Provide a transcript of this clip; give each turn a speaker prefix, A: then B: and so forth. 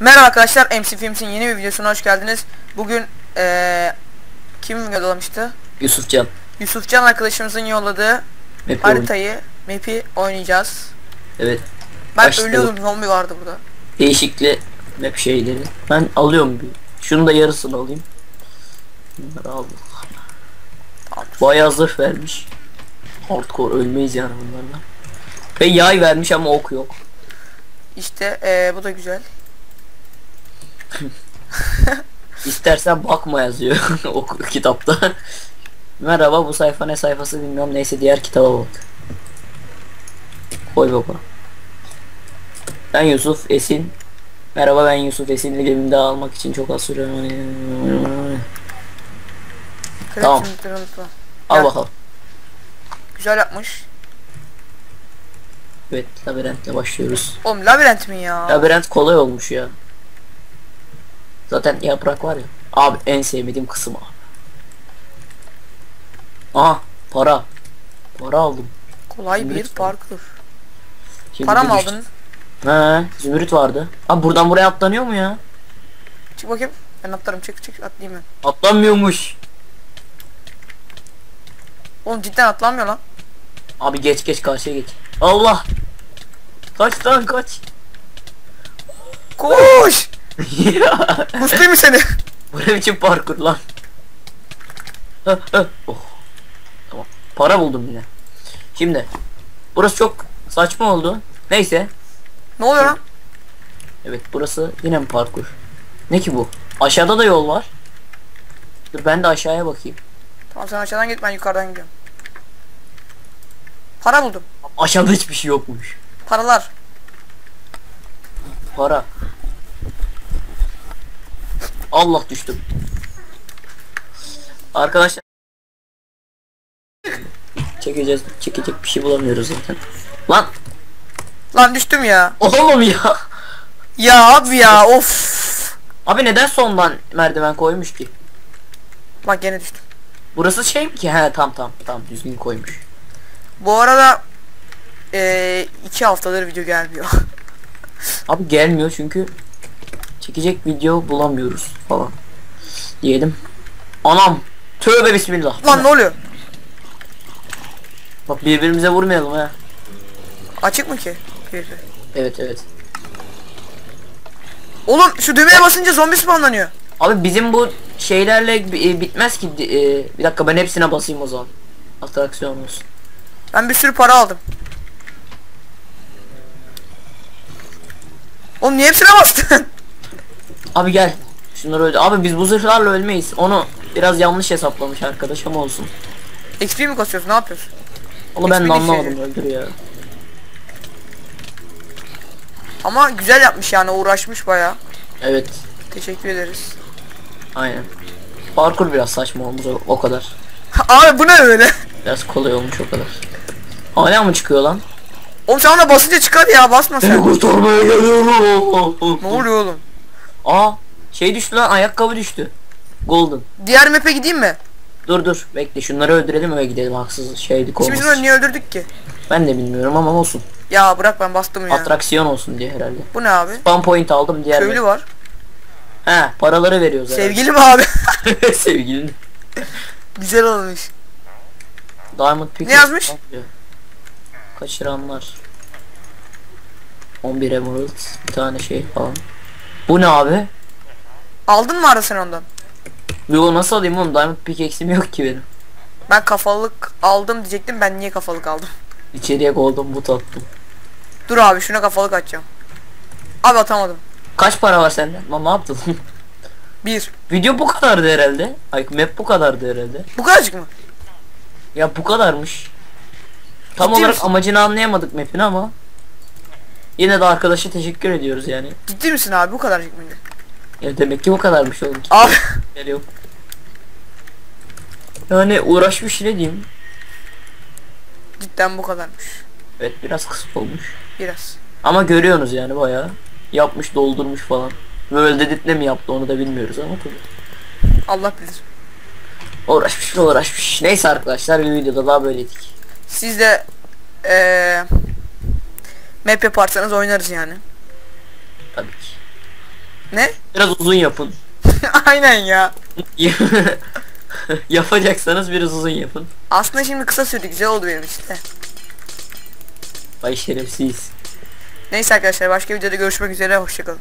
A: Merhaba arkadaşlar MC Films'in yeni bir videosuna hoş geldiniz. Bugün eee kim yollamıştı?
B: Yusufcan.
A: Yusufcan arkadaşımızın yolladığı
B: Map oyun.
A: haritayı, map'i oynayacağız.
B: Evet.
A: Ben
B: Başlayalım.
A: ölüyordum zombi vardı burada.
B: Değişikli map şeyleri. Ben alıyorum bir. Şunu da yarısını alayım. Bunları aldım.
A: Tamamdır.
B: Bayağı zırh vermiş. Hardcore ölmeyiz yani bunlarla. Ve yay vermiş ama ok yok.
A: İşte eee bu da güzel.
B: İstersen bakma yazıyor ok kitapta. Merhaba bu sayfa ne sayfası bilmiyorum neyse diğer kitaba bak. Koy baba. Ben Yusuf Esin. Merhaba ben Yusuf Esin ligeminde almak için çok az süre. Tamam. Al bakalım.
A: Güzel yapmış.
B: Evet labirentle başlıyoruz.
A: Oğlum labirent mi ya?
B: Labirent kolay olmuş ya. Zaten yaprak var ya. Abi en sevmediğim kısım abi. Aha para. Para aldım.
A: Kolay bir
B: Zümrüt
A: parkur.
B: Şimdi
A: Para
B: bir
A: mı
B: düştü.
A: aldın?
B: He, zümrüt vardı. Abi buradan buraya atlanıyor mu ya?
A: Çık bakayım. Ben atlarım çık çık atlayayım ben.
B: Atlanmıyormuş.
A: Oğlum cidden atlanmıyor lan.
B: Abi geç geç karşıya geç. Allah. Kaç lan kaç.
A: Koş!
B: Ya.
A: Hıslıyım seni?
B: Bu ne biçim parkur lan? Oh. Tamam. Para buldum yine. Şimdi. Burası çok saçma oldu. Neyse.
A: Ne oluyor lan?
B: Evet burası yine mi parkur? Ne ki bu? Aşağıda da yol var. Dur ben de aşağıya bakayım.
A: Tamam sen aşağıdan git ben yukarıdan gidiyorum. Para buldum.
B: Aşağıda hiçbir şey yokmuş.
A: Paralar.
B: Para. Allah düştüm. Arkadaşlar çekeceğiz. Çekecek bir şey bulamıyoruz zaten. Lan
A: Lan düştüm ya.
B: oğlum ya.
A: Ya abi ya of.
B: Abi neden sondan merdiven koymuş ki?
A: Bak gene düştüm.
B: Burası şey mi ki? He tam tam tam düzgün koymuş.
A: Bu arada eee iki haftadır video gelmiyor.
B: Abi gelmiyor çünkü çekecek video bulamıyoruz falan. Diyelim. Anam. Tövbe bismillah.
A: Lan ne oluyor?
B: Bak birbirimize vurmayalım ha.
A: Açık mı ki? Keyfi.
B: Evet evet.
A: Oğlum şu düğmeye basınca zombi spawnlanıyor.
B: Abi bizim bu şeylerle e, bitmez ki. E, bir dakika ben hepsine basayım o zaman. Atraksiyon olsun.
A: Ben bir sürü para aldım. Oğlum niye hepsine bastın?
B: Abi gel. Şunları öldü. Abi biz bu zırhlarla ölmeyiz. Onu biraz yanlış hesaplamış arkadaş ama olsun.
A: XP mi kasıyorsun? Ne yapıyorsun?
B: Onu ben de
A: Hiçbir
B: anlamadım
A: şey-
B: öldür ya.
A: Ama güzel yapmış yani uğraşmış baya.
B: Evet.
A: Teşekkür ederiz.
B: Aynen. Parkur biraz saçma olmuş o, o kadar.
A: Abi bu ne öyle?
B: Biraz kolay olmuş o kadar. Hala mı çıkıyor lan?
A: Oğlum sen ona basınca çıkar ya basma sen.
B: kurtarmaya geliyorum.
A: ne oluyor oğlum?
B: Aa şey düştü lan ayakkabı düştü. Golden.
A: Diğer map'e gideyim mi?
B: Dur dur bekle şunları öldürelim eve gidelim haksız şeydik
A: Şimdi
B: olmasın.
A: biz onu niye öldürdük ki?
B: Ben de bilmiyorum ama olsun.
A: Ya bırak ben bastım ya.
B: Atraksiyon olsun diye herhalde.
A: Bu ne abi?
B: Spam point aldım diğer
A: Köylü var.
B: He paraları veriyoruz herhalde.
A: Sevgili mi abi?
B: Sevgilin.
A: Güzel olmuş.
B: Diamond Pick.
A: Ne yazmış?
B: Kaçıranlar. 11 emerald bir tane şey falan. Bu ne abi?
A: Aldın mı ara sen ondan?
B: Yo nasıl alayım oğlum Diamond Pickaxe'im yok ki benim.
A: Ben kafalık aldım diyecektim ben niye kafalık aldım?
B: İçeriye golden boot attım.
A: Dur abi şuna kafalık atacağım. Abi atamadım.
B: Kaç para var sende? Lan ne yaptın?
A: Bir.
B: Video bu kadardı herhalde. Ay map bu kadardı herhalde.
A: Bu kadarcık mı?
B: Ya bu kadarmış. Tam
A: Ciddi
B: olarak
A: misin?
B: amacını anlayamadık map'in ama. Yine de arkadaşa teşekkür ediyoruz yani.
A: Ciddi misin abi bu kadarcık mıydı?
B: Ya demek ki bu kadarmış oğlum.
A: Abi.
B: Yok. Yani uğraşmış ne diyeyim.
A: Cidden bu kadarmış.
B: Evet biraz kısa olmuş.
A: Biraz.
B: Ama görüyorsunuz yani bayağı. Yapmış doldurmuş falan. Böyle deditle mi yaptı onu da bilmiyoruz ama tabii.
A: Allah bilir.
B: Uğraşmış mı uğraşmış. Neyse arkadaşlar bir videoda daha böyleydik.
A: Siz de eee map yaparsanız oynarız yani.
B: Tabii ki.
A: Ne?
B: Biraz uzun yapın.
A: Aynen ya.
B: Yapacaksanız biraz uzun yapın.
A: Aslında şimdi kısa sürdü güzel oldu benim işte.
B: Ay şerefsiz.
A: Neyse arkadaşlar başka videoda görüşmek üzere hoşçakalın.